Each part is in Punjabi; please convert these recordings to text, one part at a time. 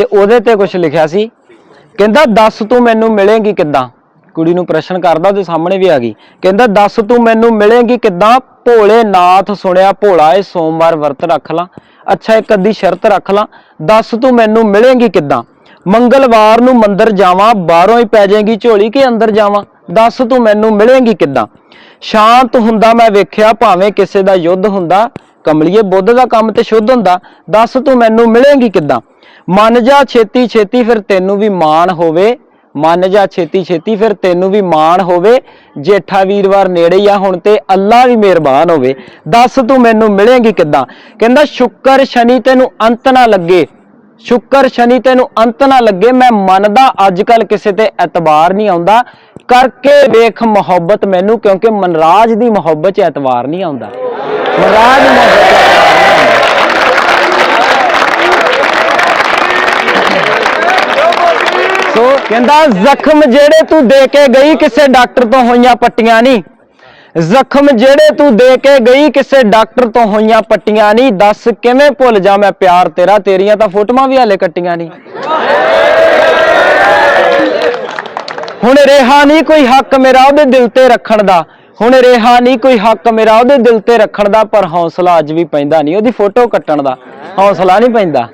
ਤੇ ਉਹਦੇ ਤੇ ਕੁਝ ਲਿਖਿਆ ਸੀ। ਕਹਿੰਦਾ, ਦੱਸ ਤੂੰ ਮੈਨੂੰ ਮਿਲੇਗੀ ਕਿੱਦਾਂ? ਕੁੜੀ ਨੂੰ ਪ੍ਰਸ਼ਨ ਕਰਦਾ, ਉਹਦੇ ਸਾਹਮਣੇ ਵੀ ਆ ਗਈ। ਕਹਿੰਦਾ, ਦੱਸ ਤੂੰ ਮੈਨੂੰ ਮਿਲੇਗੀ ਕਿੱਦਾਂ? ਭੋਲੇ ਨਾਥ ਸੁਣਿਆ ਭੋਲਾ ਏ ਸੋਮਵਾਰ ਵਰਤ ਰੱਖ ਲਾਂ। ਅੱਛਾ, ਇੱਕ ਅੱਧੀ ਸ਼ਰਤ ਰੱਖ ਲਾਂ। ਦੱਸ ਤੂੰ ਮੈਨੂੰ ਮਿਲੇਗੀ ਕਿੱਦਾਂ? ਮੰਗਲਵਾਰ ਨੂੰ ਮੰਦਰ ਜਾਵਾਂ, ਬਾਹਰੋਂ ਹੀ ਪੈ ਜਾਏਗੀ ਝੋਲੀ ਕਿ ਅੰਦਰ ਜਾਵਾਂ? ਦੱਸ ਤੂੰ ਮੈਨੂੰ ਮਿਲੇਗੀ ਕਿੱਦਾਂ? ਸ਼ਾਂਤ ਹੁੰਦਾ ਮੈਂ ਵੇਖਿਆ, ਭਾਵੇਂ ਕਿਸੇ ਦਾ ਯੁੱਧ ਹੁੰਦਾ। ਕਮਲੀਏ ਬੁੱਧ ਦਾ ਕੰਮ ਤੇ ਸ਼ੁੱਧ ਹੁੰਦਾ। ਦੱਸ ਤੂੰ ਮੈਨੂੰ ਮਿਲੇਗੀ ਕਿੱਦਾਂ? ਮੰਨ ਜਾ ਛੇਤੀ ਛੇਤੀ ਫਿਰ ਤੈਨੂੰ ਵੀ ਮਾਣ ਹੋਵੇ। ਮੰਨ ਜਾ ਛੇਤੀ ਛੇਤੀ ਫਿਰ ਤੈਨੂੰ ਵੀ ਮਾਣ ਹੋਵੇ। ਜੇਠਾ ਵੀਰਵਾਰ ਨੇੜੇ ਹੀ ਆ, ਹੁਣ ਤੇ ਅੱਲਾ ਵੀ ਮਿਹਰਬਾਨ ਹੋਵੇ। ਦੱਸ ਤੂੰ ਮੈਨੂੰ ਮਿਲੇਂਗੀ ਕਿੱਦਾਂ? ਕਹਿੰਦਾ, ਸ਼ੁੱਕਰ ਸ਼ਨੀ ਤੈਨੂੰ ਅੰਤ ਨਾ ਲੱਗੇ। ਸ਼ੁੱਕਰ ਸ਼ਨੀ ਤੈਨੂੰ ਅੰਤ ਨਾ ਲੱਗੇ। ਮੈਂ ਮੰਨਦਾ ਅੱਜ ਕੱਲ ਕਿਸੇ ਤੇ ਐਤਬਾਰ ਨਹੀਂ ਆਉਂਦਾ। ਕਰਕੇ ਵੇਖ ਮੁਹੱਬਤ ਮੈਨੂੰ, ਕਿਉਂਕਿ ਮਨਰਾਜ ਦੀ ਮੁਹੱਬਤ 'ਚ ਐਤਵਾਰ ਨਹੀਂ ਆਉਂਦਾ। ਮਨਰਾਜ ਮੁਹੱਬਤ ਕਹਿੰਦਾ, ਜ਼ਖਮ ਜਿਹੜੇ ਤੂੰ ਦੇ ਕੇ ਗਈ ਕਿਸੇ ਡਾਕਟਰ ਤੋਂ ਹੋਈਆਂ ਪੱਟੀਆਂ ਨਹੀਂ ਜ਼ਖਮ ਜਿਹੜੇ ਤੂੰ ਦੇ ਕੇ ਗਈ ਕਿਸੇ ਡਾਕਟਰ ਤੋਂ ਹੋਈਆਂ ਪੱਟੀਆਂ ਨਹੀਂ ਦੱਸ ਕਿਵੇਂ ਭੁੱਲ ਜਾ ਮੈਂ ਪਿਆਰ ਤੇਰਾ। ਤੇਰੀਆਂ ਤਾਂ ਫੋਟੋਆਂ ਵੀ ਹਾਲੇ ਕੱਟੀਆਂ ਨਹੀਂ ਹੁਣ ਰਿਹਾ ਨਹੀਂ ਕੋਈ ਹੱਕ ਮੇਰਾ ਉਹਦੇ ਦਿਲ ਤੇ ਰੱਖਣ ਦਾ। ਹੁਣ ਰਿਹਾ ਨਹੀਂ ਕੋਈ ਹੱਕ ਮੇਰਾ ਉਹਦੇ ਦਿਲ ਤੇ ਰੱਖਣ ਦਾ, ਪਰ ਹੌਸਲਾ ਅੱਜ ਵੀ ਪੈਂਦਾ ਨਹੀਂ ਉਹਦੀ ਫੋਟੋ ਕੱਟਣ ਦਾ ਹੌਸਲਾ ਨਹੀਂ ਪੈਂਦਾ।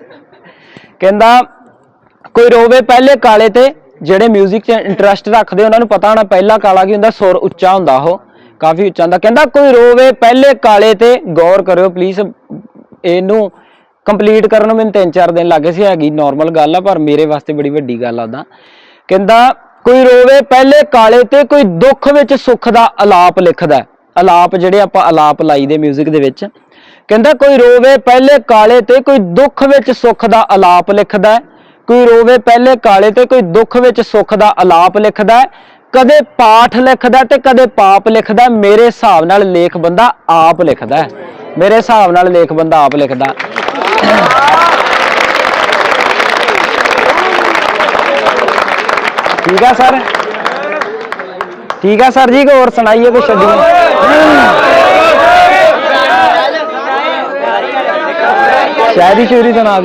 ਕਹਿੰਦਾ, ਕੋਈ ਰੋਵੇ ਪਹਿਲੇ ਕਾਲੇ ਤੇ ਜਿਹੜੇ 뮤직 'ਚ ਇੰਟਰਸਟ ਰੱਖਦੇ ਉਹਨਾਂ ਨੂੰ ਪਤਾ ਹੋਣਾ ਪਹਿਲਾ ਕਾਲਾ ਕੀ ਹੁੰਦਾ ਸੁਰ ਉੱਚਾ ਹੁੰਦਾ ਉਹ ਕਾਫੀ ਉੱਚਾ ਹੁੰਦਾ ਕਹਿੰਦਾ ਕੋਈ ਰੋਵੇ ਪਹਿਲੇ ਕਾਲੇ ਤੇ ਗੌਰ ਕਰਿਓ ਪਲੀਜ਼ ਇਹਨੂੰ ਕੰਪਲੀਟ ਕਰਨ ਨੂੰ ਮੈਨੂੰ 3-4 ਦਿਨ ਲੱਗੇ ਸੀ ਹੈਗੀ ਨਾਰਮਲ ਗੱਲ ਆ ਪਰ ਮੇਰੇ ਵਾਸਤੇ ਬੜੀ ਵੱਡੀ ਗੱਲ ਆ ਉਹਦਾ ਕਹਿੰਦਾ ਕੋਈ ਰੋਵੇ ਪਹਿਲੇ ਕਾਲੇ ਤੇ ਕੋਈ ਦੁੱਖ ਵਿੱਚ ਸੁੱਖ ਦਾ ਅਲਾਪ ਲਿਖਦਾ ਹੈ। ਅਲਾਪ ਜਿਹੜੇ ਆਪਾਂ ਅਲਾਪ ਲਾਈਦੇ 뮤직 ਦੇ ਵਿੱਚ ਕਹਿੰਦਾ ਕੋਈ ਰੋਵੇ ਪਹਿਲੇ ਕਾਲੇ ਤੇ ਕੋਈ ਦੁੱਖ ਵਿੱਚ ਸੁੱਖ ਦਾ ਅਲਾਪ ਲਿਖਦਾ ਹੈ। ਕੋਈ ਰੋਵੇ ਪਹਿਲੇ ਕਾਲੇ ਤੇ, ਕੋਈ ਦੁੱਖ ਵਿੱਚ ਸੁੱਖ ਦਾ ਅਲਾਪ ਲਿਖਦਾ ਕਦੇ ਪਾਠ ਲਿਖਦਾ ਤੇ ਕਦੇ ਪਾਪ ਲਿਖਦਾ ਮੇਰੇ ਹਿਸਾਬ ਨਾਲ ਲੇਖ ਬੰਦਾ ਆਪ ਲਿਖਦਾ ਮੇਰੇ ਹਿਸਾਬ ਨਾਲ ਲੇਖ ਬੰਦਾ ਆਪ ਲਿਖਦਾ। ਠੀਕ ਆ ਸਰ? ਠੀਕ ਆ ਸਰ ਜੀ ਕੋ ਹੋਰ ਸੁਣਾਈਏ ਕੁਛ ਅੱਗੇ? ਸ਼ਾਇਰੀ ਸ਼ੂਰੀ ਸੁਣਾ ਦਿਓ।